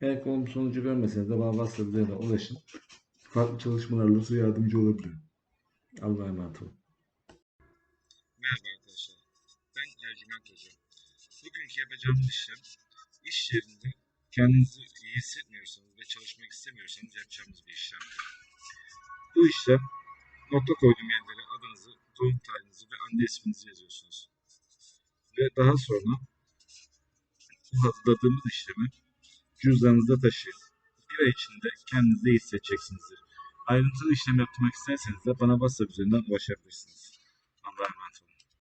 Eğer ki olumlu sonucu görmeseniz de bana WhatsApp ulaşın. Farklı çalışmalarla size yardımcı olabilirim. Allah'a emanet olun. Merhaba arkadaşlar. Ben Ercüment Hoca. Bugünkü yapacağımız işlem iş yerinde kendinizi iyi hissetmiyorsanız ve çalışmak istemiyorsanız yapacağımız bir işlemdir. Bu işlem nokta koyduğum yerlere adınızı, doğum tarihinizi ve anne isminizi yazıyorsunuz. Ve daha sonra bu hazırladığımız işlemi cüzdanınızda taşıyın. Bir ay içinde kendinizi iyi hissedeceksinizdir. Ayrıntılı işlem yaptırmak isterseniz de bana WhatsApp üzerinden ulaşabilirsiniz.